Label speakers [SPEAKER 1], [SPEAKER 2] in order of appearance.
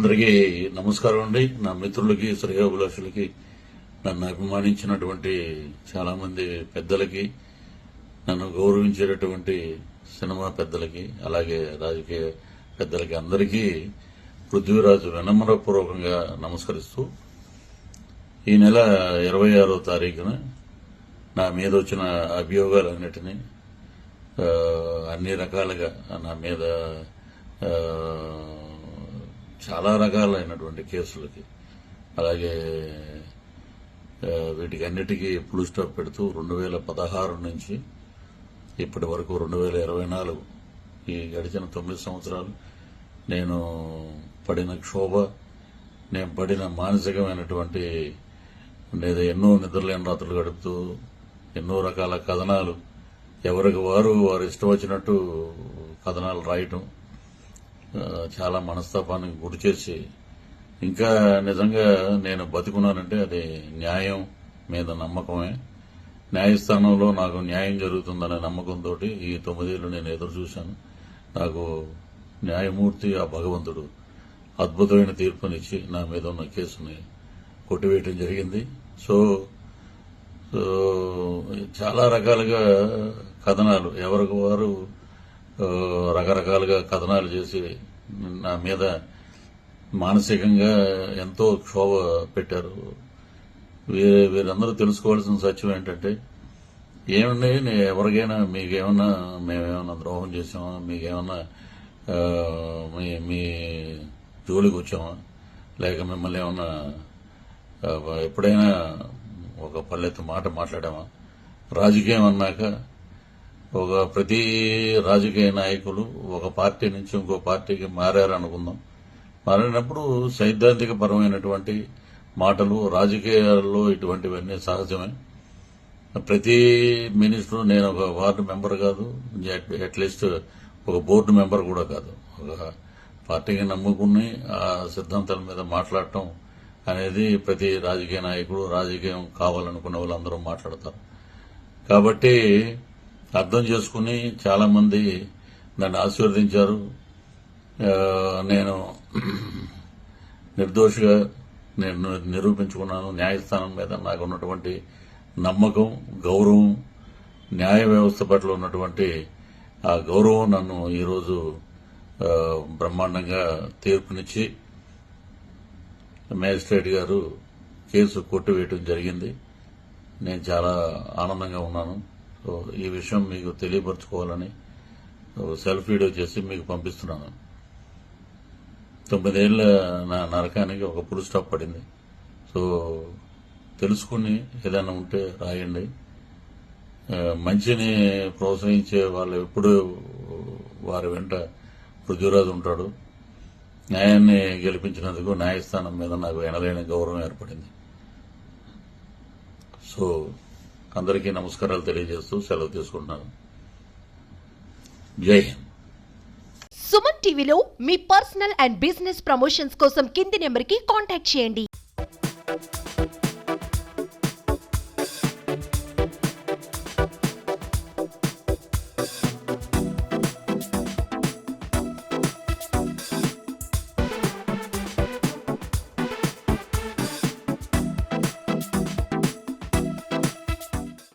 [SPEAKER 1] అందరికీ నమస్కారం అండి. నా మిత్రులకి శ్రేయోభిలాషులకి నన్ను అభిమానించినటువంటి చాలా మంది పెద్దలకి నన్ను గౌరవించేటటువంటి సినిమా పెద్దలకి అలాగే రాజకీయ పెద్దలకి అందరికీ పృథ్వీరాజు వినమ్రపూర్వకంగా నమస్కరిస్తూ ఈ నెల ఇరవై ఆరో తారీఖున నా మీద వచ్చిన అభియోగాలన్నిటినీ అన్ని రకాలుగా నా మీద చాలా రకాలైనటువంటి కేసులకి. అలాగే వీటికి అన్నిటికీ ఫుల్ స్టాప్ పెడుతూ రెండు వేల పదహారు నుంచి ఇప్పటి వరకు రెండు వేల ఇరవై నాలుగు ఈ గడిచిన తొమ్మిది సంవత్సరాలు నేను పడిన క్షోభ నేను పడిన మానసికమైనటువంటి లేదా ఎన్నో నిద్రలేని రాత్రులు గడుపుతూ ఎన్నో రకాల కథనాలు ఎవరికి వారు వారు ఇష్టం వచ్చినట్టు కథనాలు రాయటం చాలా మనస్తాపానికి గురి చేసి ఇంకా నిజంగా నేను బతుకున్నానంటే అది న్యాయం మీద నమ్మకమే. న్యాయస్థానంలో నాకు న్యాయం జరుగుతుందనే నమ్మకంతో ఈ తొమ్మిదేళ్ళు నేను ఎదురు చూశాను. నాకు న్యాయమూర్తి ఆ భగవంతుడు అద్భుతమైన తీర్పునిచ్చి నా మీద ఉన్న కేసుని కొట్టివేయటం జరిగింది. సో సో చాలా రకాలుగా కథనాలు. ఎవరికి వారు రకరకాలుగా కథనాలు చేసి నా మీద మానసికంగా ఎంతో క్షోభ పెట్టారు. వీ- వీరందరూ తెలుసుకోవాల్సిన సత్యం ఏంటంటే ఏమండి నేను ఎవరికైనా మీకేమన్నా మేమేమన్నా ద్రోహం చేసామా మీకేమన్నా మీ మీ జోలికి వచ్చామా? లేక మిమ్మల్ని ఏమన్నా ఎప్పుడైనా ఒక పల్లెత్తు మాట మాట్లాడామా? రాజకీయం అన్నాక ఒక ప్రతి రాజకీయ నాయకులు ఒక పార్టీ నుంచి ఇంకో పార్టీకి మారారనుకుందాం. మారినప్పుడు సైద్ధాంతిక పరమైనటువంటి మాటలు రాజకీయాల్లో ఇటువంటివన్నీ సహజమే ప్రతి మినిస్టర్ నేను ఒక వార్డు మెంబర్ కాదు అట్లీస్ట్ ఒక బోర్డు మెంబర్ కూడా కాదు. ఒక పార్టీకి నమ్ముకుని ఆ సిద్ధాంతాల మీద మాట్లాడటం అనేది ప్రతి రాజకీయ నాయకుడు రాజకీయం కావాలనుకున్న వాళ్ళందరూ మాట్లాడతారు. కాబట్టి అర్థం చేసుకుని చాలా మంది నన్ను ఆశీర్వదించారు. నేను నిర్దోషిగా నేను నిరూపించుకున్నాను. న్యాయస్థానం మీద నాకు ఉన్నటువంటి నమ్మకం గౌరవం న్యాయ వ్యవస్థ పట్ల ఉన్నటువంటి ఆ గౌరవం నన్ను ఈరోజు బ్రహ్మాండంగా తీర్పునిచ్చి మేజిస్ట్రేట్ గారు కేసు కొట్టివేయటం జరిగింది. నేను చాలా ఆనందంగా ఉన్నాను. ఈ విషయం మీకు తెలియపరచుకోవాలని సెల్ఫ్ వీడియో చేసి మీకు పంపిస్తున్నాను. తొమ్మిదేళ్ళ నా నరకానికి ఒక పుల్ స్టాప్ పడింది. సో తెలుసుకుని ఏదైనా ఉంటే రాయండి. మంచిని ప్రోత్సహించే వాళ్ళు ఎప్పుడు వారి వెంట పృథ్వీరాజు ఉంటాడు. న్యాయాన్ని గెలిపించినందుకు న్యాయస్థానం మీద నాకు ఎనలేని గౌరవం ఏర్పడింది. సో అందరికీ నమస్కారాలు తెలియజేస్తూ సెలవు తీసుకుంటున్నాను. జై హింద్.
[SPEAKER 2] సుమన్ టీవీలో మీ పర్సనల్ అండ్ బిజినెస్ ప్రమోషన్స్ కోసం కింది నెంబర్కి కాంటాక్ట్ చేయండి.